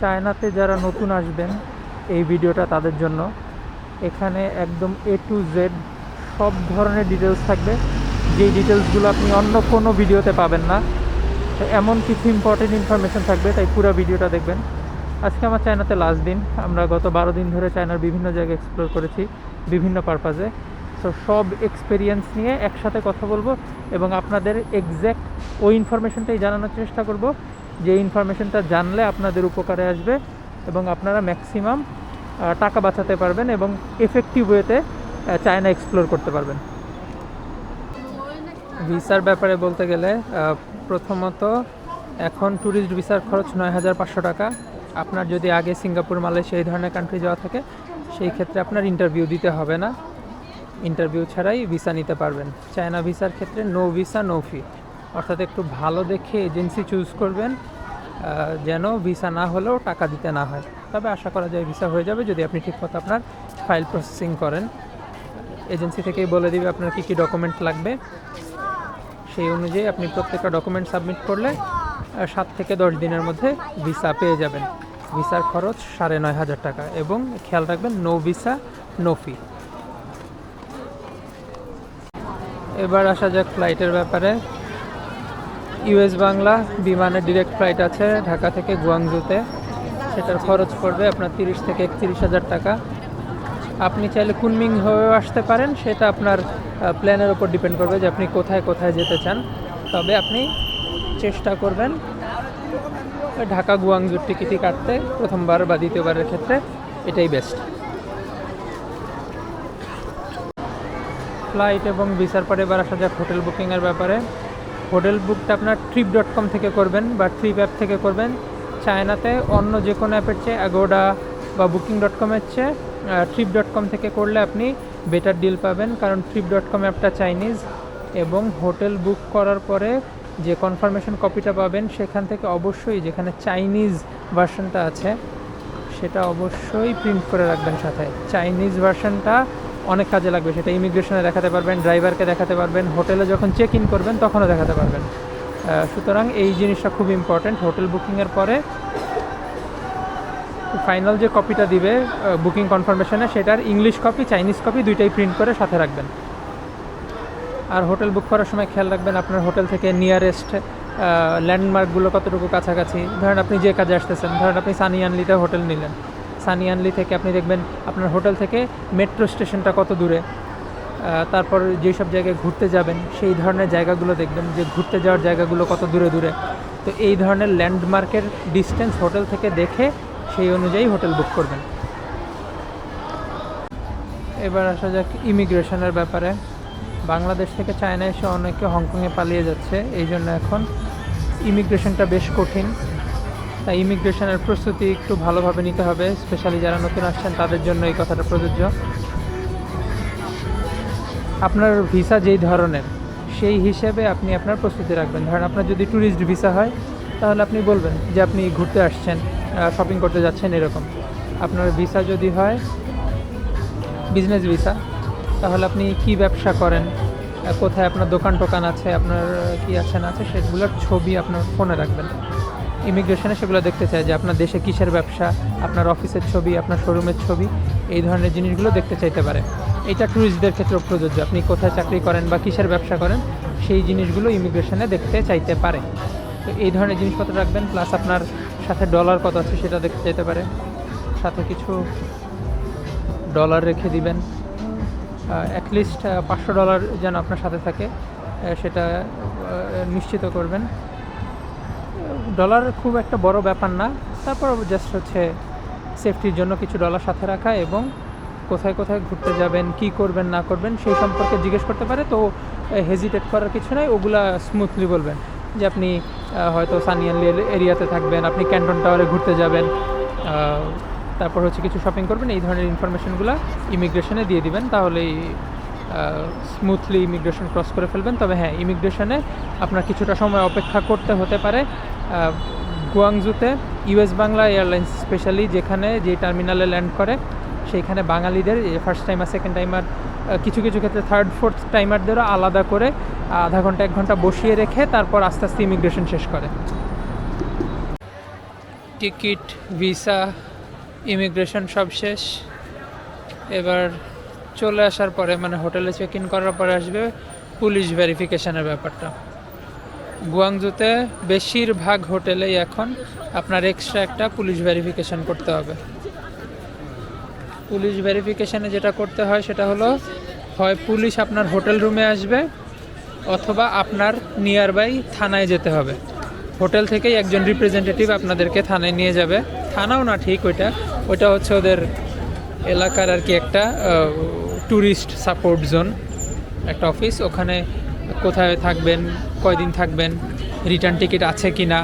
চায়নাতে যারা নতুন আসবেন এই ভিডিওটা তাদের জন্য, এখানে একদম এ টু জেড সব ধরনের ডিটেলস থাকবে। যেই ডিটেলসগুলো আপনি অন্য কোনো ভিডিওতে পাবেন না এমন কিছু ইম্পর্টেন্ট ইনফরমেশন থাকবে, তাই পুরো ভিডিওটা দেখবেন। আজকে আমার চায়নাতে লাস্ট দিন, আমরা গত বারো দিন ধরে চায়নার বিভিন্ন জায়গায় এক্সপ্লোর করেছি, বিভিন্ন পারপাজে সো সব এক্সপিরিয়েন্স নিয়ে একসাথে কথা বলব এবং আপনাদের এক্স্যাক্ট ওই ইনফরমেশনটাই জানানোর চেষ্টা করব। যে ইনফরমেশনটা জানলে আপনাদের উপকারে আসবে এবং আপনারা ম্যাক্সিমাম টাকা বাঁচাতে পারবেন এবং এফেক্টিভ ওয়েতে চায়না এক্সপ্লোর করতে পারবেন। ভিসার ব্যাপারে বলতে গেলে প্রথমত এখন ট্যুরিস্ট ভিসার খরচ নয় হাজার পাঁচশো টাকা। আপনার যদি আগে সিঙ্গাপুর, মালয়েশিয়া এই ধরনের কান্ট্রি যাওয়া থাকে, সেই ক্ষেত্রে আপনার ইন্টারভিউ দিতে হবে না। ইন্টারভিউ ছাড়াই ভিসা নিতে পারবেন। চায়না ভিসার ক্ষেত্রে নো ভিসা নো ফি অর্থাৎ একটু ভালো দেখে এজেন্সি চুজ করবেন যেন ভিসা না হলেও টাকা দিতে না হয়। তবে আশা করা যায় ভিসা হয়ে যাবে যদি আপনি ঠিকমতো আপনার ফাইল প্রসেসিং করেন। এজেন্সি থেকেই বলে দিবে আপনার কী কী ডকুমেন্ট লাগবে। সেই অনুযায়ী আপনি প্রত্যেকটা ডকুমেন্ট সাবমিট করলে সাত থেকে দশ দিনের মধ্যে ভিসা পেয়ে যাবেন। ভিসার খরচ সাড়ে নয় হাজার টাকা এবং খেয়াল রাখবেন নো ভিসা নো ফি এবার আসা যাক ফ্লাইটের ব্যাপারে। ইউএস বাংলা বিমানের ডিরেক্ট ফ্লাইট আছে ঢাকা থেকে গুয়াংজুতে। সেটার খরচ পড়বে আপনার তিরিশ থেকে একত্রিশ হাজার টাকা। আপনি চাইলে কুনমিং হয়েও আসতে পারেন, সেটা আপনার প্ল্যানের ওপর ডিপেন্ড করবে যে আপনি কোথায় কোথায় যেতে চান। তবে আপনি চেষ্টা করবেন, ঢাকা গুয়াংজুর টিকিটই কাটতে, প্রথমবার বা দ্বিতীয়বারের ক্ষেত্রে এটাই বেস্ট ফ্লাইট এবং ভিসার পরে এবার আসা যাক হোটেল বুকিংয়ের ব্যাপারে। হোটেল বুকটা আপনার ট্রিপ ডট কম থেকে করবেন বা ট্রিপ অ্যাপ থেকে করবেন। চায়নাতে অন্য যে কোনো অ্যাপের চেয়ে অ্যাগোডা বা বুকিং ডট কমের চেয়ে ট্রিপ ডট কম থেকে করলে আপনি বেটার ডিল পাবেন। কারণ ট্রিপ ডট কম অ্যাপটা চাইনিজ এবং হোটেল বুক করার পরে যে কনফার্মেশন কপিটা পাবেন, সেখান থেকে অবশ্যই যেখানে চাইনিজ ভার্সনটা আছে, সেটা অবশ্যই প্রিন্ট করে রাখবেন সাথে। চাইনিজ ভার্সনটা অনেক কাজে লাগবে। সেটা ইমিগ্রেশনে দেখাতে পারবেন ড্রাইভারকে দেখাতে পারবেন হোটেলে যখন চেক ইন করবেন, তখনও দেখাতে পারবেন। সুতরাং এই জিনিসটা খুব ইম্পর্টেন্ট হোটেল বুকিংয়ের পরে ফাইনাল যে কপিটা দিবে বুকিং কনফার্মেশনে সেটার ইংলিশ কপি চাইনিজ কপি দুইটাই প্রিন্ট করে সাথে রাখবেন। আর হোটেল বুক করার সময় খেয়াল রাখবেন, আপনার হোটেল থেকে নিয়ারেস্ট ল্যান্ডমার্কগুলো কতটুকু কাছাকাছি। ধরেন আপনি যে কাজে আসতেছেন, ধরেন আপনি সানি সানিয়ানলিতে হোটেল নিলেন। সানিয়ানলি থেকে আপনি দেখবেন আপনার হোটেল থেকে মেট্রো স্টেশনটা কত দূরে। তারপর যেসব জায়গায় ঘুরতে যাবেন, সেই ধরনের জায়গাগুলো দেখবেন যে ঘুরতে যাওয়ার জায়গাগুলো কত দূরে দূরে। তো এই ধরনের ল্যান্ডমার্কের ডিস্টেন্স হোটেল থেকে দেখে সেই অনুযায়ী হোটেল বুক করবেন। এবার আসা যাক ইমিগ্রেশনের ব্যাপারে। বাংলাদেশ থেকে চায়না এসে অনেকে হংকংয়ে পালিয়ে যাচ্ছে এই জন্য এখন ইমিগ্রেশনটা বেশ কঠিন। তাই ইমিগ্রেশনের প্রস্তুতি একটু ভালোভাবে নিতে হবে, স্পেশালি যারা নতুন আসছেন তাদের জন্য এই কথাটা প্রযোজ্য। আপনার ভিসা যেই ধরনের, সেই হিসেবে আপনি আপনার প্রস্তুতি রাখবেন। ধরেন আপনার যদি ট্যুরিস্ট ভিসা হয়, তাহলে আপনি বলবেন যে আপনি ঘুরতে আসছেন শপিং করতে যাচ্ছেন এরকম। আপনার ভিসা যদি হয় বিজনেস ভিসা, তাহলে আপনি কি ব্যবসা করেন কোথায় আপনার দোকান টোকান আছে, আপনার কি আছে না আছে, সেগুলোর ছবি আপনার ফোনে রাখবেন। ইমিগ্রেশনে সেগুলো দেখতে চায় যে আপনার দেশে কিসের ব্যবসা, আপনার অফিসের ছবি, আপনার শোরুমের ছবি, এই ধরনের জিনিসগুলো দেখতে চাইতে পারে। এটা ট্যুরিস্টদের ক্ষেত্রেও প্রযোজ্য। আপনি কোথায় চাকরি করেন বা কিসের ব্যবসা করেন, সেই জিনিসগুলো ইমিগ্রেশনে দেখতে চাইতে পারে। তো এই ধরনের জিনিসপত্র রাখবেন প্লাস আপনার সাথে ডলার কত আছে সেটা দেখতে চাইতে পারে। সাথে কিছু ডলার রেখে দিবেন। অ্যাটলিস্ট পাঁচশো ডলার যেন আপনার সাথে থাকে সেটা নিশ্চিত করবেন। ডলার খুব একটা বড় ব্যাপার না। তারপর জাস্ট হচ্ছে সেফটির জন্য কিছু ডলার সাথে রাখা এবং কোথায় কোথায় ঘুরতে যাবেন, কি করবেন, না করবেন, সেই সম্পর্কে জিজ্ঞেস করতে পারে। তো হেজিটেট করার কিছু নাই, ওগুলা স্মুথলি বলবেন। যে আপনি হয়তো সানিয়ানলি এরিয়াতে থাকবেন, আপনি ক্যান্টন টাওয়ারে ঘুরতে যাবেন তারপর হচ্ছে কিছু শপিং করবেন, এই ধরনের ইনফরমেশনগুলো ইমিগ্রেশনে দিয়ে দিবেন, তাহলেই স্মুথলি ইমিগ্রেশন ক্রস করে ফেলবেন। তবে হ্যাঁ ইমিগ্রেশনে আপনার কিছুটা সময় অপেক্ষা করতে হতে পারে। গুয়াংজুতে ইউএস বাংলা এয়ারলাইন্স স্পেশালি যেখানে যে টার্মিনালে ল্যান্ড করে, সেইখানে বাঙালিদের ফার্স্ট টাইমার সেকেন্ড টাইমার কিছু কিছু ক্ষেত্রে থার্ড ফোর্থ টাইমারদেরও আলাদা করে আধা ঘণ্টা, এক ঘণ্টা বসিয়ে রেখে তারপর আস্তে আস্তে ইমিগ্রেশন শেষ করে। টিকিট, ভিসা ইমিগ্রেশন সব শেষ। এবার চলে আসার পরে মানে হোটেলে চেক ইন করার পরে আসবে পুলিশ ভেরিফিকেশনের ব্যাপারটা। গুয়াংজুতে বেশিরভাগ হোটেলেই এখন আপনার এক্সট্রা একটা পুলিশ ভেরিফিকেশন করতে হবে। পুলিশ ভেরিফিকেশানে যেটা করতে হয়, সেটা হলো, হয় পুলিশ আপনার হোটেল রুমে আসবে, অথবা আপনার নিয়ার বাই থানায় যেতে হবে। হোটেল থেকেই একজন রিপ্রেজেন্টেটিভ আপনাদেরকে থানায় নিয়ে যাবে। থানাও না ঠিক ওইটা ওইটা হচ্ছে ওদের এলাকার আর কি একটা ট্যুরিস্ট সাপোর্ট জোন একটা অফিস ওখানে কোথায় থাকবেন, কয়দিন থাকবেন রিটার্ন টিকিট আছে কি না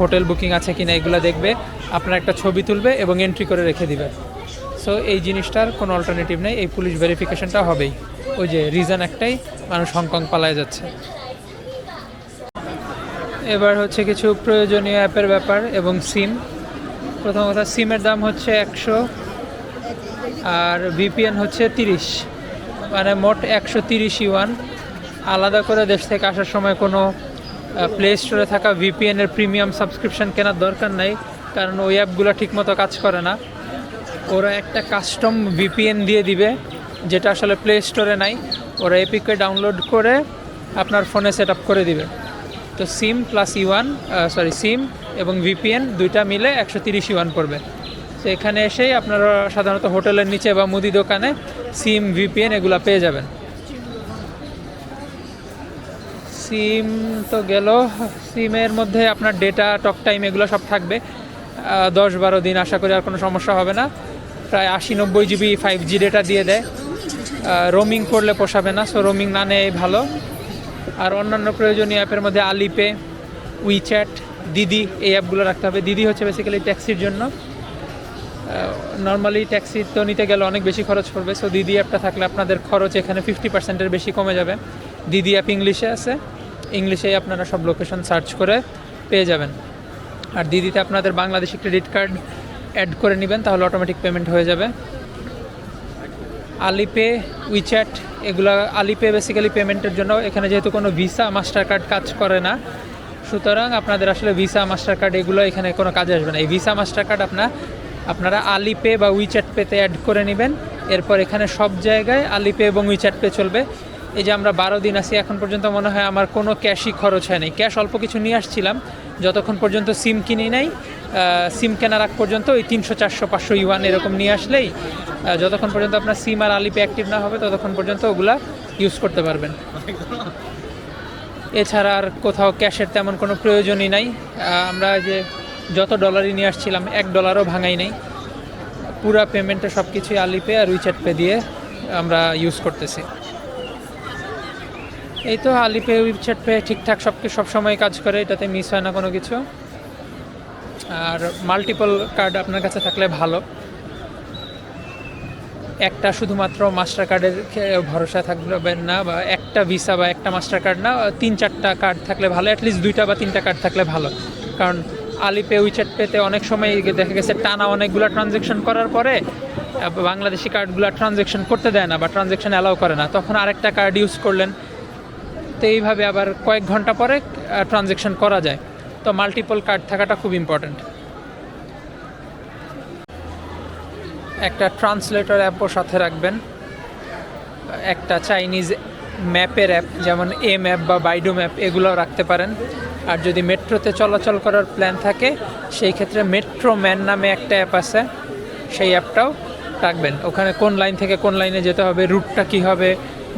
হোটেল বুকিং আছে কি না এগুলো দেখবে, আপনার একটা ছবি তুলবে এবং এন্ট্রি করে রেখে দিবে। সো এই জিনিসটার কোনো অল্টারনেটিভ নেই, এই পুলিশ ভেরিফিকেশনটা হবেই। ওই যে রিজন একটাই, মানুষ হংকং পালায় যাচ্ছে। এবার হচ্ছে কিছু প্রয়োজনীয় অ্যাপের ব্যাপার এবং সিম প্রথম কথা সিমের দাম হচ্ছে একশো আর ভিপিএন হচ্ছে তিরিশ। মানে মোট একশো তিরিশ ইউয়ান। আলাদা করে দেশ থেকে আসার সময় কোনো প্লে স্টোরে থাকা ভিপিএনের প্রিমিয়াম সাবস্ক্রিপশন কেনার দরকার নাই, কারণ ওই অ্যাপগুলো ঠিকমতো কাজ করে না। ওরা একটা কাস্টম ভিপিএন দিয়ে দিবে, যেটা আসলে প্লে স্টোরে নাই। ওরা এপিকে ডাউনলোড করে আপনার ফোনে সেট করে দিবে। তো সিম প্লাস ইওয়ান সরি সিম এবং ভিপিএন দুইটা মিলে একশো তিরিশ ইওয়ান পড়বে। তো এখানে এসেই আপনারা সাধারণত হোটেলের নিচে বা মুদি দোকানে সিম, ভিপিএন এগুলো পেয়ে যাবেন। সিম তো গেল। সিমের মধ্যে আপনার ডেটা টক টাইম এগুলো সব থাকবে। দশ বারো দিন আশা করি আর কোনো সমস্যা হবে না। প্রায় আশি নব্বই জিবি ফাইভ জি ডেটা দিয়ে দেয়। রোমিং করলে পোষাবে না সো রোমিং না নেয় ভালো। আর অন্যান্য প্রয়োজনীয় অ্যাপের মধ্যে আলিপে উইচ্যাট দিদি এই অ্যাপগুলো রাখতে হবে। দিদি হচ্ছে বেসিক্যালি ট্যাক্সির জন্য। নর্মালি ট্যাক্সি তো নিতে গেলে অনেক বেশি খরচ পড়বে সো দিদি অ্যাপটা থাকলে আপনাদের খরচ এখানে ফিফটি পার্সেন্টের বেশি কমে যাবে। দিদি অ্যাপ ইংলিশে আছে ইংলিশেই আপনারা সব লোকেশন সার্চ করে পেয়ে যাবেন। আর দিদিতে আপনাদের বাংলাদেশি ক্রেডিট কার্ড অ্যাড করে নেবেন, তাহলে অটোমেটিক পেমেন্ট হয়ে যাবে। আলিপে উইচ্যাট এগুলো আলিপে বেসিক্যালি পেমেন্টের জন্য এখানে যেহেতু কোনো ভিসা মাস্টার কার্ড কাজ করে না, সুতরাং আপনাদের আসলে ভিসা মাস্টার কার্ড এগুলো এখানে কোনো কাজে আসবে না। এই ভিসা মাস্টার কার্ড আপনার আপনারা আলিপে বা উইচ্যাট পেতে অ্যাড করে নেবেন। এরপর এখানে সব জায়গায় আলিপে এবং উইচ্যাট পে চলবে। এই যে আমরা বারো দিন আছি, এখন পর্যন্ত মনে হয় আমার কোনো ক্যাশই খরচ হয় হয়নি ক্যাশ অল্প কিছু নিয়ে আসছিলাম, যতক্ষণ পর্যন্ত সিম কিনি নাই সিম কেনার আগ পর্যন্ত ওই তিনশো, চারশো, পাঁচশো ইউয়ান এরকম নিয়ে আসলেই যতক্ষণ পর্যন্ত আপনার সিম আর আলিপে অ্যাক্টিভ না হবে, ততক্ষণ পর্যন্ত ওগুলা ইউজ করতে পারবেন। এছাড়া আর কোথাও ক্যাশের তেমন কোনো প্রয়োজনই নাই। আমরা যে যত ডলারই নিয়ে আসছিলাম, এক ডলারও ভাঙাই নাই। পুরা পেমেন্টে সব কিছুই আলিপে আর উইচ্যাট পে দিয়ে আমরা ইউজ করতেছি। এই তো আলিপে উইচ্যাট পে ঠিকঠাক সব সবসময় কাজ করে, এটাতে মিস হয় না কোনো কিছু। আর মাল্টিপল কার্ড আপনার কাছে থাকলে ভালো। একটা শুধুমাত্র মাস্টার কার্ডের ভরসা থাকবেন না, বা একটা ভিসা বা একটা মাস্টার কার্ড না, তিন চারটা কার্ড থাকলে ভালো অ্যাটলিস্ট দুইটা বা তিনটা কার্ড থাকলে ভালো। কারণ আলিপে উইচ্যাট পেতে অনেক সময় দেখা গেছে টানা অনেকগুলো ট্রানজেকশন করার পরে বাংলাদেশি কার্ডগুলো ট্রানজেকশন করতে দেয় না বা ট্রানজেকশন অ্যালাউ করে না। তখন আরেকটা কার্ড ইউজ করলেন। তো এইভাবে আবার কয়েক ঘণ্টা পরে ট্রানজেকশন করা যায়। তো মাল্টিপল কার্ড থাকাটা খুব ইম্পর্ট্যান্ট একটা ট্রান্সলেটর অ্যাপও সাথে রাখবেন। একটা চাইনিজ ম্যাপের অ্যাপ যেমন এ ম্যাপ বা বাইডো ম্যাপ এগুলোও রাখতে পারেন। আর যদি মেট্রোতে চলাচল করার প্ল্যান থাকে, সেই ক্ষেত্রে মেট্রো ম্যান নামে একটা অ্যাপ আছে। সেই অ্যাপটাও রাখবেন। ওখানে কোন লাইন থেকে কোন লাইনে যেতে হবে রুটটা কী হবে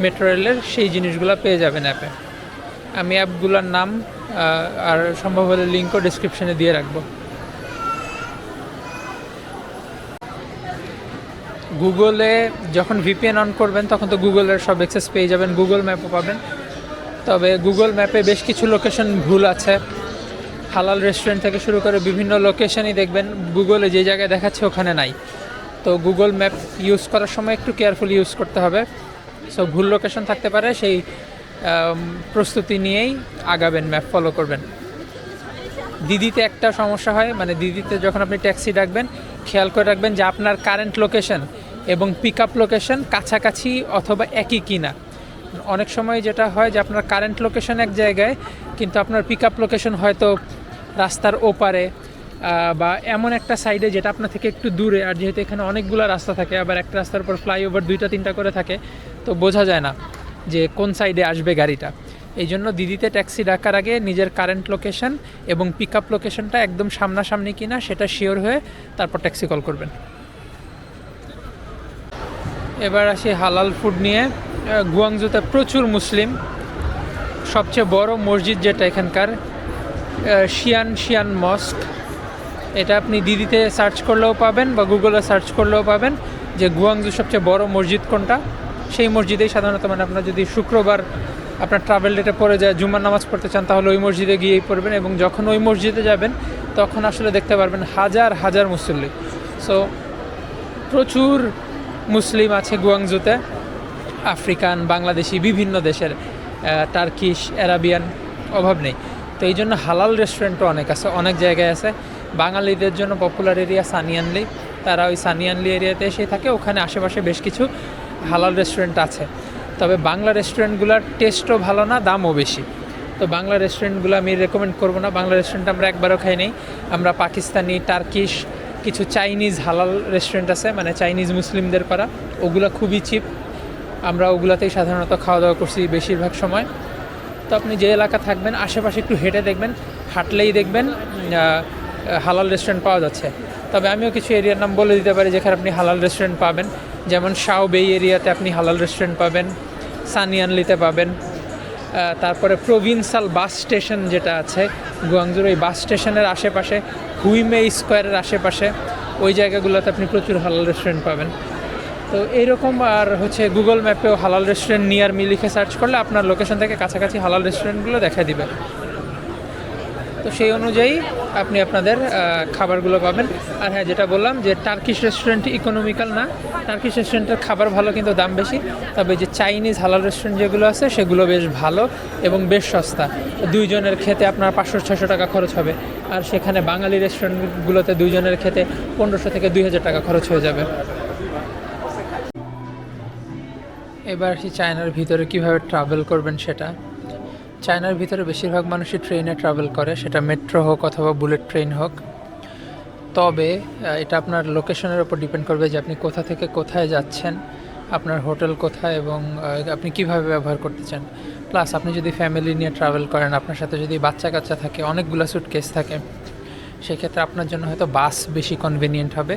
মেট্রো রেলের সেই জিনিসগুলো পেয়ে যাবেন অ্যাপে আমি অ্যাপগুলোর নাম আর সম্ভব হলে লিঙ্কও ডিসক্রিপশনে দিয়ে রাখব। গুগলে যখন ভিপিএন অন করবেন, তখন তো গুগলের সব অ্যাক্সেস পেয়ে যাবেন গুগল ম্যাপও পাবেন। তবে গুগল ম্যাপে বেশ কিছু লোকেশন ভুল আছে। হালাল রেস্টুরেন্ট থেকে শুরু করে বিভিন্ন লোকেশনই দেখবেন গুগলে যে জায়গায় দেখাচ্ছে ওখানে নাই। তো গুগল ম্যাপ ইউজ করার সময় একটু কেয়ারফুলি ইউজ করতে হবে। সো ভুল লোকেশন থাকতে পারে, সেই প্রস্তুতি নিয়েই আগাবেন ম্যাপ ফলো করবেন। দিদিতে একটা সমস্যা হয় মানে দিদিতে যখন আপনি ট্যাক্সি ডাকবেন, খেয়াল করে রাখবেন যে আপনার কারেন্ট লোকেশন এবং পিক আপ লোকেশন কাছাকাছি অথবা একই কিনা। অনেক সময় যেটা হয় যে আপনার কারেন্ট লোকেশন এক জায়গায়, কিন্তু আপনার পিক আপ লোকেশন হয়তো রাস্তার ওপারে বা এমন একটা সাইডে যেটা আপনার থেকে একটু দূরে, আর যেহেতু এখানে অনেকগুলো রাস্তা থাকে, আবার একটা রাস্তার উপর ফ্লাইওভার দুইটা তিনটা করে থাকে, তো বোঝা যায় না যে কোন সাইডে আসবে গাড়িটা। এই জন্য দিদিতে ট্যাক্সি ডাকার আগে নিজের কারেন্ট লোকেশন এবং পিক আপ লোকেশনটা একদম সামনাসামনি কিনা, সেটা শিওর হয়ে তারপর ট্যাক্সি কল করবেন। এবার আসি হালাল ফুড নিয়ে। গুয়াংজুতে প্রচুর মুসলিম। সবচেয়ে বড় মসজিদ যেটা এখানকার শিয়ান শিয়ান মস্ক। এটা আপনি দিদিতে সার্চ করলেও পাবেন বা গুগলে সার্চ করলেও পাবেন যে গুয়াংজু সবচেয়ে বড় মসজিদ কোনটা। সেই মসজিদেই সাধারণত মানে আপনার যদি শুক্রবার আপনার ট্রাভেল ডেটে পড়ে যায়, জুমার নামাজ পড়তে চান, তাহলে ওই মসজিদে গিয়েই পড়বেন এবং যখন ওই মসজিদে যাবেন, তখন আসলে দেখতে পারবেন হাজার হাজার মুসল্লি। সো প্রচুর মুসলিম আছে গুয়াংজুতে, আফ্রিকান, বাংলাদেশি, বিভিন্ন দেশের টার্কিশ, অ্যারাবিয়ান, অভাব নেই। তো এই জন্য হালাল রেস্টুরেন্টও অনেক আছে, অনেক জায়গায় আছে। বাঙালিদের জন্য পপুলার এরিয়া সানিয়ানলি। তারা ওই সানিয়ানলি এরিয়াতে এসে থাকে, ওখানে আশেপাশে বেশ কিছু হালাল রেস্টুরেন্ট আছে। তবে বাংলা রেস্টুরেন্টগুলোর টেস্টও ভালো না, দামও বেশি। তো বাংলা রেস্টুরেন্টগুলো আমি রেকমেন্ড করব না। বাংলা রেস্টুরেন্ট আমরা একবারও খাই নেই। আমরা পাকিস্তানি, টার্কিশ কিছু চাইনিজ হালাল রেস্টুরেন্ট আছে মানে চাইনিজ মুসলিমদের করা। ওগুলো খুবই চিপ আমরা ওগুলাতেই সাধারণত খাওয়া দাওয়া করছি বেশিরভাগ সময়। তো আপনি যে এলাকা থাকবেন, আশেপাশে একটু হেঁটে দেখবেন, হাঁটলেই দেখবেন হালাল রেস্টুরেন্ট পাওয়া যাচ্ছে। তবে আমিও কিছু এরিয়ার নাম বলে দিতে পারি যেখানে আপনি হালাল রেস্টুরেন্ট পাবেন। যেমন শাও বেই এরিয়াতে আপনি হালাল রেস্টুরেন্ট পাবেন সানিয়ানলিতে পাবেন। তারপরে প্রভিন্সাল বাস স্টেশন যেটা আছে গুয়াংজুর ওই বাস স্টেশনের আশেপাশে, হুইমে স্কোয়ারের আশেপাশে, ওই জায়গাগুলোতে আপনি প্রচুর হালাল রেস্টুরেন্ট পাবেন। তো এইরকম আর হচ্ছে গুগল ম্যাপেও হালাল রেস্টুরেন্ট নিয়ার মি লিখে সার্চ করলে আপনার লোকেশন থেকে কাছাকাছি হালাল রেস্টুরেন্টগুলো দেখা দিবে। তো সেই অনুযায়ী আপনি আপনাদের খাবারগুলো পাবেন। আর হ্যাঁ যেটা বললাম যে টার্কিশ রেস্টুরেন্ট ইকোনমিক্যাল না। টার্কিশ রেস্টুরেন্টের খাবার ভালো কিন্তু দাম বেশি। তবে যে চাইনিজ হালাল রেস্টুরেন্ট যেগুলো আছে, সেগুলো বেশ ভালো এবং বেশ সস্তা। দুইজনের খেতে আপনার পাঁচশো ছশো টাকা খরচ হবে। আর সেখানে বাঙালি রেস্টুরেন্টগুলোতে দুইজনের খেতে পনেরোশো থেকে দুই হাজার টাকা খরচ হয়ে যাবে। এবার আসি চায়নার ভিতরে কীভাবে ট্রাভেল করবেন সেটা। চায়নার ভিতরে বেশিরভাগ মানুষই ট্রেনে ট্রাভেল করে, সেটা মেট্রো হোক অথবা বুলেট ট্রেন হোক। তবে এটা আপনার লোকেশনের উপর ডিপেন্ড করবে যে আপনি কোথা থেকে কোথায় যাচ্ছেন, আপনার হোটেল কোথায় এবং আপনি কীভাবে ব্যবহার করতে চান প্লাস আপনি যদি ফ্যামিলি নিয়ে ট্রাভেল করেন, আপনার সাথে যদি বাচ্চা কাচ্চা থাকে, অনেকগুলো সুটকেস থাকে, সেক্ষেত্রে আপনার জন্য হয়তো বাস বেশি কনভেনিয়েন্ট হবে।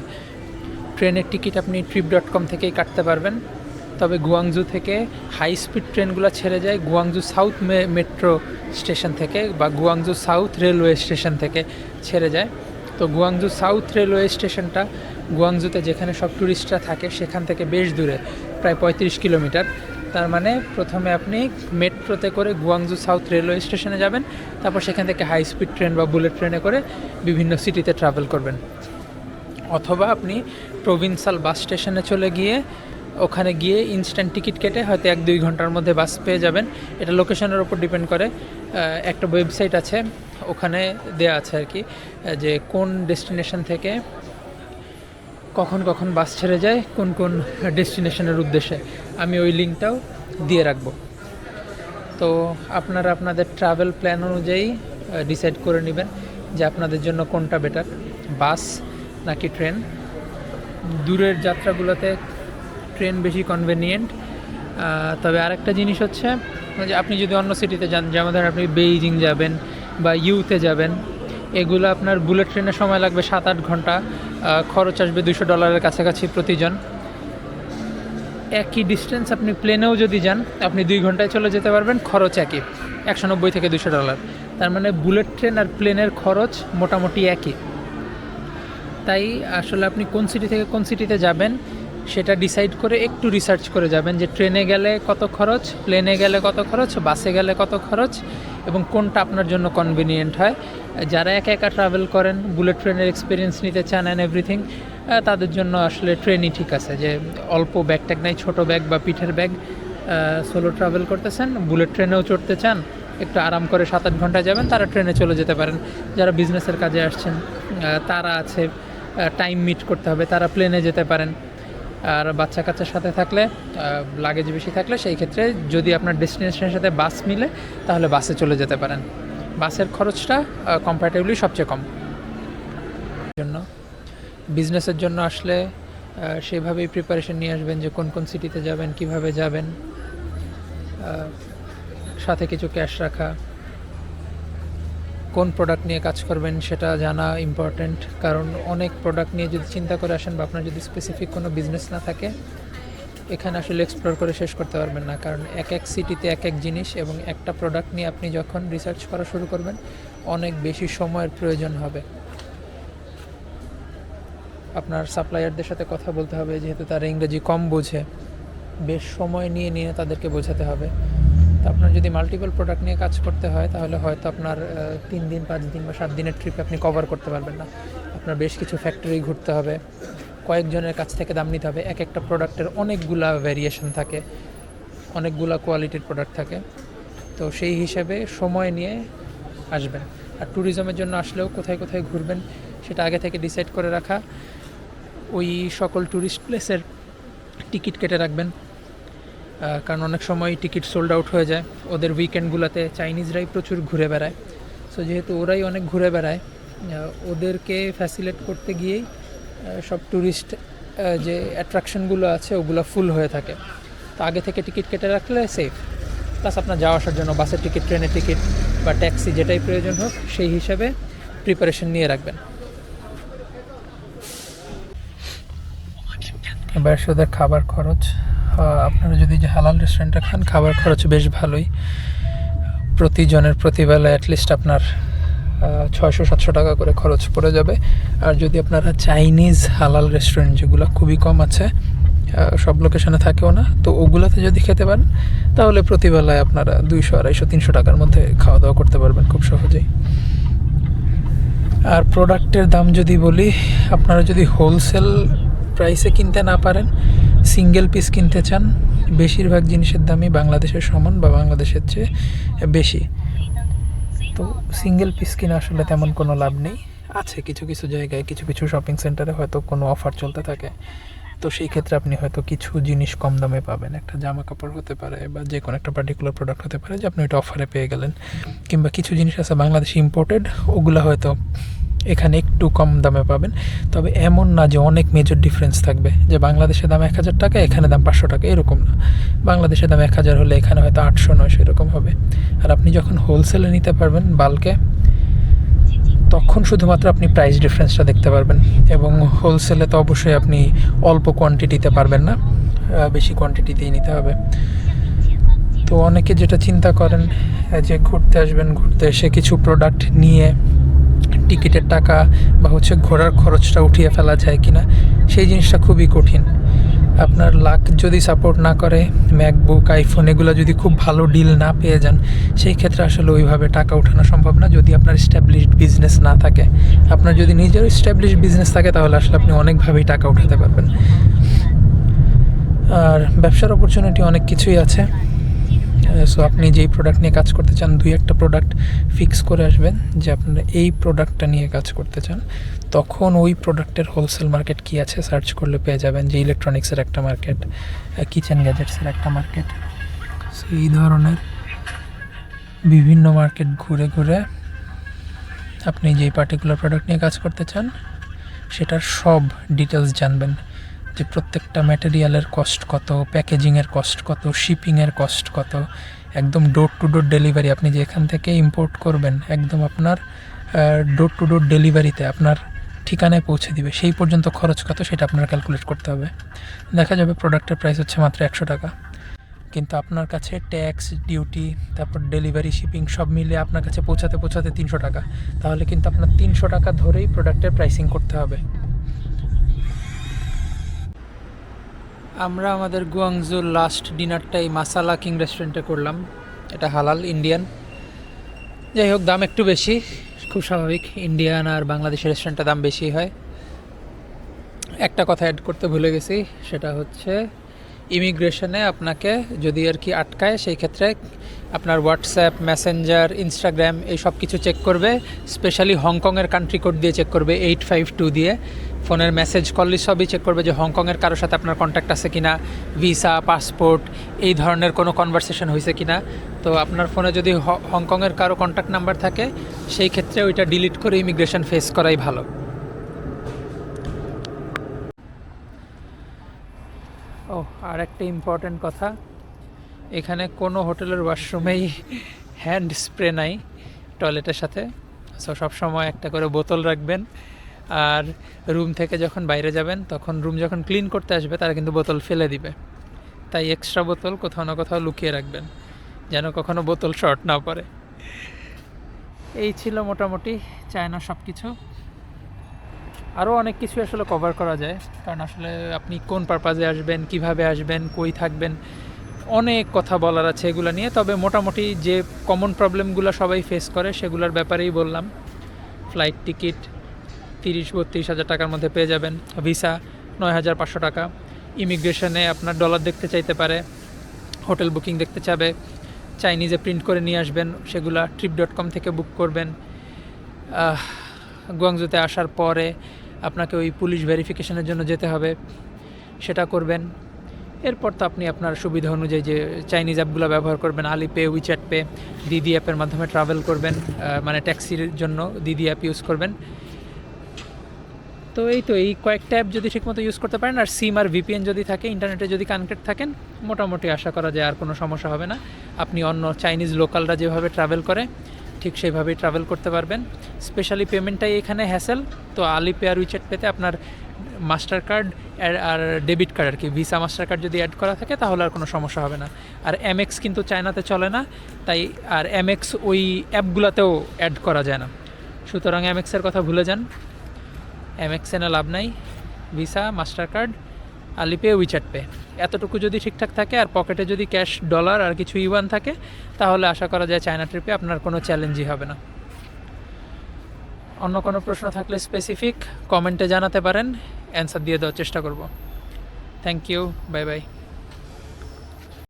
ট্রেনের টিকিট আপনি ট্রিপ ডট কম থেকেই কাটতে পারবেন। তবে গুয়াংজু থেকে হাই স্পিড ট্রেনগুলো ছেড়ে যায় গুয়াংজু সাউথ মেট্রো স্টেশন থেকে বা গুয়াংজু সাউথ রেলওয়ে স্টেশন থেকে ছেড়ে যায়। তো গুয়াংজু সাউথ রেলওয়ে স্টেশনটা গুয়াংজুতে যেখানে সব ট্যুরিস্টরা থাকে সেখান থেকে বেশ দূরে, প্রায় পঁয়ত্রিশ কিলোমিটার। তার মানে প্রথমে আপনি মেট্রোতে করে গুয়াংজু সাউথ রেলওয়ে স্টেশনে যাবেন, তারপর সেখান থেকে হাই স্পিড ট্রেন বা বুলেট ট্রেনে করে বিভিন্ন সিটিতে ট্রাভেল করবেন। অথবা আপনি প্রভিন্সাল বাস স্টেশনে চলে গিয়ে ওখানে গিয়ে ইনস্ট্যান্ট টিকিট কেটে হয়তো এক, দুই ঘণ্টার মধ্যে বাস পেয়ে যাবেন। এটা লোকেশনের ওপর ডিপেন্ড করে। একটা ওয়েবসাইট আছে, ওখানে দেয়া আছে আর কি যে কোন ডেস্টিনেশন থেকে কখন কখন বাস ছেড়ে যায়, কোন কোন ডেস্টিনেশনের উদ্দেশ্যে। আমি ওই লিঙ্কটাও দিয়ে রাখব। তো আপনারা আপনাদের ট্রাভেল প্ল্যান অনুযায়ী ডিসাইড করে নেবেন যে আপনাদের জন্য কোনটা বেটার বাস নাকি ট্রেন দূরের যাত্রাগুলোতে ট্রেন বেশি কনভেনিয়েন্ট তবে আরেকটা জিনিস হচ্ছে, যে আপনি যদি অন্য সিটিতে যান, যেমন ধরেন আপনি বেইজিং যাবেন বা ইউতে যাবেন, এগুলো আপনার বুলেট ট্রেনের সময় লাগবে সাত আট ঘণ্টা খরচ আসবে দুশো ডলারের কাছাকাছি প্রতিজন। একই ডিস্টেন্স আপনি প্লেনেও যদি যান, আপনি দুই ঘন্টায় চলে যেতে পারবেন, খরচ একই, একশো নব্বই থেকে দুশো ডলার তার মানে বুলেট ট্রেন আর প্লেনের খরচ মোটামুটি একই। তাই আসলে আপনি কোন সিটি থেকে কোন সিটিতে যাবেন সেটা ডিসাইড করে একটু রিসার্চ করে যাবেন যে ট্রেনে গেলে কত খরচ প্লেনে গেলে কত খরচ বাসে গেলে কত খরচ এবং কোনটা আপনার জন্য কনভিনিয়েন্ট হয়। যারা একা একা ট্রাভেল করেন বুলেট ট্রেনের এক্সপিরিয়েন্স নিতে চান অ্যান্ড এভরিথিং তাদের জন্য আসলে ট্রেনই ঠিক আছে যে অল্প ব্যাগ ট্যাগ নাই, ছোটো ব্যাগ বা পিঠের ব্যাগ সোলো ট্রাভেল করতেছেন বুলেট ট্রেনেও চড়তে চান, একটু আরাম করে সাত আট ঘণ্টা যাবেন, তারা ট্রেনে চলে যেতে পারেন। যারা বিজনেসের কাজে আসছেন তারা আছে টাইম মিট করতে হবে, তারা প্লেনে যেতে পারেন। আর বাচ্চা কাচ্চার সাথে থাকলে লাগেজ বেশি থাকলে, সেই ক্ষেত্রে যদি আপনার ডেস্টিনেশনের সাথে বাস মিলে, তাহলে বাসে চলে যেতে পারেন। বাসের খরচটা কম্পারেটিভলি সবচেয়ে কম। জন্য বিজনেসের জন্য আসলে সেভাবেই প্রিপারেশন নিয়ে আসবেন যে কোন কোন সিটিতে যাবেন, কীভাবে যাবেন সাথে কিছু ক্যাশ রাখা। কোন প্রোডাক্ট নিয়ে কাজ করবেন সেটা জানা ইম্পর্ট্যান্ট কারণ অনেক প্রোডাক্ট নিয়ে যদি চিন্তা করে আসেন বা আপনার যদি স্পেসিফিক কোনো বিজনেস না থাকে, এখানে আসলে এক্সপ্লোর করে শেষ করতে পারবেন না। কারণ এক এক সিটিতে এক এক জিনিস এবং একটা প্রোডাক্ট নিয়ে আপনি যখন রিসার্চ করা শুরু করবেন, অনেক বেশি সময়ের প্রয়োজন হবে। আপনার সাপ্লায়ারদের সাথে কথা বলতে হবে, যেহেতু তারা ইংরেজি কম বোঝে। বেশ সময় নিয়ে নিয়ে তাদেরকে বোঝাতে হবে। তো আপনার যদি মাল্টিপল প্রোডাক্ট নিয়ে কাজ করতে হয়, তাহলে হয়তো আপনার তিন দিন, পাঁচ দিন বা সাত দিনের ট্রিপ আপনি কভার করতে পারবেন না। আপনার বেশ কিছু ফ্যাক্টরি ঘুরতে হবে। কয়েকজনের কাছ থেকে দাম নিতে হবে। এক একটা প্রোডাক্টের অনেকগুলা ভ্যারিয়েশন থাকে। অনেকগুলা কোয়ালিটির প্রোডাক্ট থাকে। তো সেই হিসেবে সময় নিয়ে আসবেন। আর ট্যুরিজমের জন্য আসলেও কোথায় কোথায় ঘুরবেন, সেটা আগে থেকে ডিসাইড করে রাখা। ওই সকল ট্যুরিস্ট প্লেসের টিকিট কেটে রাখবেন। কারণ অনেক সময় টিকিট সোল্ড আউট হয়ে যায়। ওদের উইকেন্ডগুলোতে চাইনিজরাই প্রচুর ঘুরে বেড়ায়। সো যেহেতু ওরাই অনেক ঘুরে বেড়ায় ওদেরকে ফ্যাসিলেট করতে গিয়েই সব ট্যুরিস্ট যে অ্যাট্রাকশনগুলো আছে, ওগুলো ফুল হয়ে থাকে। তো আগে থেকে টিকিট কেটে রাখলে সেফ প্লাস আপনার যাওয়া আসার জন্য বাসের টিকিট, ট্রেনের টিকিট বা ট্যাক্সি যেটাই প্রয়োজন হোক, সেই হিসাবে প্রিপারেশন নিয়ে রাখবেন। এবার শুধু খাবার খরচ। আপনারা যদি যে হালাল রেস্টুরেন্টে খান, খাবার খরচ বেশ ভালোই। প্রতিজনের প্রতিবেলা অ্যাটলিস্ট আপনার ছয়শো, সাতশো টাকা করে খরচ পড়ে যাবে। আর যদি আপনারা চাইনিজ হালাল রেস্টুরেন্ট যেগুলো খুবই কম আছে সব লোকেশনে থাকেও না, তো ওগুলোতে যদি খেতে পারেন, তাহলে প্রতিবেলায় আপনারা দুইশো, আড়াইশো, তিনশো টাকার মধ্যে খাওয়া দাওয়া করতে পারবেন খুব সহজেই। আর প্রোডাক্টের দাম যদি বলি, আপনারা যদি হোলসেল প্রাইসে কিনতে না পারেন সিঙ্গেল পিস কিনতে চান, বেশিরভাগ জিনিসের দামই বাংলাদেশের সমান বা বাংলাদেশের চেয়ে বেশি। তো সিঙ্গেল পিস কিনে আসলে তেমন কোনো লাভ নেই। আছে কিছু কিছু জায়গায়, কিছু কিছু শপিং সেন্টারে হয়তো কোনো অফার চলতে থাকে। তো সেই ক্ষেত্রে আপনি হয়তো কিছু জিনিস কম দামে পাবেন। একটা জামা কাপড় হতে পারে বা যে কোনো একটা পার্টিকুলার প্রোডাক্ট হতে পারে যে আপনি ওইটা অফারে পেয়ে গেলেন। কিংবা কিছু জিনিস আছে বাংলাদেশে ইম্পোর্টেড ওগুলো হয়তো এখানে একটু কম দামে পাবেন। তবে এমন না যে অনেক মেজর ডিফারেন্স থাকবে। যে বাংলাদেশের দাম এক হাজার টাকা, এখানে দাম পাঁচশো টাকা, এরকম না। বাংলাদেশের দাম এক হাজার হলে এখানে হয়তো আটশো, নয়শো এরকম হবে। আর আপনি যখন হোলসেলে নিতে পারবেন বাল্কে তখন শুধুমাত্র আপনি প্রাইস ডিফারেন্সটা দেখতে পারবেন। এবং হোলসেলে তো অবশ্যই আপনি অল্প কোয়ান্টিটিতে পারবেন না। বেশি কোয়ান্টিটিতেই নিতে হবে। তো অনেকে যেটা চিন্তা করেন যে ঘুরতে আসবেন, ঘুরতে এসে কিছু প্রোডাক্ট নিয়ে টিকিটের টাকা বা হচ্ছে ঘোরার খরচটা উঠিয়ে ফেলা যায় কিনা, সেই জিনিসটা খুবই কঠিন। আপনার লাক যদি সাপোর্ট না করে ম্যাকবুক আইফোন এগুলো যদি খুব ভালো ডিল না পেয়ে যান, সেই ক্ষেত্রে আসলে ওইভাবে টাকা ওঠানো সম্ভব না। যদি আপনার স্ট্যাবলিশড বিজনেস না থাকে, আপনার যদি নিজের স্ট্যাবলিশ বিজনেস থাকে, তাহলে আসলে আপনি অনেকভাবেই টাকা উঠাতে পারবেন। আর ব্যবসার অপরচুনিটি অনেক কিছুই আছে। সো আপনি যেই প্রোডাক্ট নিয়ে কাজ করতে চান, দুই একটা প্রোডাক্ট ফিক্স করে আসবেন যে আপনারা এই প্রোডাক্টটা নিয়ে কাজ করতে চান। তখন ওই প্রোডাক্টের হোলসেল মার্কেট কী আছে সার্চ করলে পেয়ে যাবেন যে ইলেকট্রনিক্সের একটা মার্কেট কিচেন গ্যাজেটসের একটা মার্কেট সো এই ধরনের বিভিন্ন মার্কেট ঘুরে ঘুরে আপনি যেই পার্টিকুলার প্রোডাক্ট নিয়ে কাজ করতে চান, সেটার সব ডিটেলস জানবেন। যে প্রত্যেকটা ম্যাটেরিয়ালের কস্ট কত প্যাকেজিংয়ের কস্ট কত শিপিংয়ের কস্ট কত, একদম ডোর টু ডোর ডেলিভারি আপনি যে এখান থেকে ইম্পোর্ট করবেন, একদম আপনার ডোর টু ডোর ডেলিভারিতে আপনার ঠিকানায় পৌঁছে দিবে। সেই পর্যন্ত খরচ কত সেটা আপনার ক্যালকুলেট করতে হবে। দেখা যাবে প্রোডাক্টের প্রাইস হচ্ছে মাত্র একশো টাকা। কিন্তু আপনার কাছে ট্যাক্স ডিউটি তারপর ডেলিভারি শিপিং সব মিলে আপনার কাছে পৌঁছাতে পৌঁছাতে তিনশো টাকা। তাহলে কিন্তু আপনার তিনশো টাকা ধরেই প্রোডাক্টের প্রাইসিং করতে হবে। আমরা আমাদের গুয়াংজুর লাস্ট ডিনারটাই মাসালা কিং রেস্টুরেন্টে করলাম। এটা হালাল ইন্ডিয়ান যাই হোক, দাম একটু বেশি। খুব স্বাভাবিক ইন্ডিয়ান আর বাংলাদেশের রেস্টুরেন্টের দাম বেশি হয়। একটা কথা অ্যাড করতে ভুলে গেছি, সেটা হচ্ছে ইমিগ্রেশনে আপনাকে যদি আর কি আটকায়, সেই ক্ষেত্রে আপনার হোয়াটসঅ্যাপ মেসেঞ্জার ইনস্টাগ্রাম এই সব কিছু চেক করবে স্পেশালি হংকংয়ের কান্ট্রি কোড দিয়ে চেক করবে এইট ফাইভ টু দিয়ে। ফোনের মেসেজ করলে সবই চেক করবে যে হংকংয়ের কারোর সাথে আপনার কন্ট্যাক্ট আছে কিনা ভিসা পাসপোর্ট এই ধরনের কোনো কনভারসেশন হয়েছে কিনা। তো আপনার ফোনে যদি হংকংয়ের কারও কন্ট্যাক্ট নাম্বার থাকে, সেই ক্ষেত্রে ওইটা ডিলিট করে ইমিগ্রেশন ফেস করাই ভালো। ও আর একটা ইম্পর্ট্যান্ট কথা। এখানে কোনো হোটেলের ওয়াশরুমেই হ্যান্ড স্প্রে নাই টয়লেটের সাথে। সো সবসময় একটা করে বোতল রাখবেন। আর রুম থেকে যখন বাইরে যাবেন, তখন রুম যখন ক্লিন করতে আসবে, তারা কিন্তু বোতল ফেলে দিবে। তাই এক্সট্রা বোতল কোথাও না কোথাও লুকিয়ে রাখবেন, যেন কখনো বোতল শর্ট না পড়ে। এই ছিল মোটামুটি চায়না সব কিছু আরও অনেক কিছু আসলে কভার করা যায়, কারণ আসলে আপনি কোন পারপাজে আসবেন, কীভাবে আসবেন, কই থাকবেন, অনেক কথা বলার আছে এগুলো নিয়ে। তবে মোটামুটি যে কমন প্রবলেমগুলো সবাই ফেস করে, সেগুলোর ব্যাপারেই বললাম। ফ্লাইট টিকিট তিরিশ, বত্রিশ হাজার টাকার মধ্যে পেয়ে যাবেন। ভিসা নয় হাজার পাঁচশো টাকা। ইমিগ্রেশনে আপনার ডলার দেখতে চাইতে পারে হোটেল বুকিং দেখতে চাবে চাইনিজে প্রিন্ট করে নিয়ে আসবেন, সেগুলা ট্রিপ ডট কম থেকে বুক করবেন। গুয়াংজুতে আসার পরে আপনাকে ওই পুলিশ ভেরিফিকেশনের জন্য যেতে হবে, সেটা করবেন। এরপর তো আপনি আপনার সুবিধা অনুযায়ী যে চাইনিজ অ্যাপগুলো ব্যবহার করবেন আলিপে উইচ্যাট পে দিদি অ্যাপের মাধ্যমে ট্রাভেল করবেন মানে ট্যাক্সির জন্য দিদি অ্যাপ ইউজ করবেন। তো এই তো, এই কয়েকটা অ্যাপ যদি ঠিকমতো ইউজ করতে পারেন, আর সিম আর ভিপিএন যদি থাকে ইন্টারনেটে যদি কানেক্টেড থাকেন, মোটামুটি আশা করা যায় আর কোনো সমস্যা হবে না। আপনি অন্য চাইনিজ লোকালরা যেভাবে ট্রাভেল করে, ঠিক সেইভাবেই ট্রাভেল করতে পারবেন। স্পেশালি পেমেন্টটাই এখানে হ্যাসেল তো আলিপে আর উইচেট পেতে আপনার মাস্টার কার্ড আর ডেবিট কার্ড আর কি ভিসা মাস্টার কার্ড যদি অ্যাড করা থাকে, তাহলে আর কোনো সমস্যা হবে না। আর এমএক্স কিন্তু চায়নাতে চলে না, তাই আর এমএক্স ওই অ্যাপগুলোতেও অ্যাড করা যায় না। সুতরাং এমএক্সের কথা ভুলে যান। এমএক্সেনে লাভ নাই Visa Mastercard Alipay WeChat Pay এতটুকু যদি ঠিকঠাক থাকে আর পকেটে যদি ক্যাশ, ডলার আর কিছু ইউয়ান থাকে, তাহলে আশা করা যায় চায়না ট্রিপে আপনার কোনো চ্যালেঞ্জই হবে না। অন্য কোনো প্রশ্ন থাকলে স্পেসিফিক কমেন্টে জানাতে পারেন অ্যান্সার দিয়ে দেওয়ার চেষ্টা করব। Thank you bye bye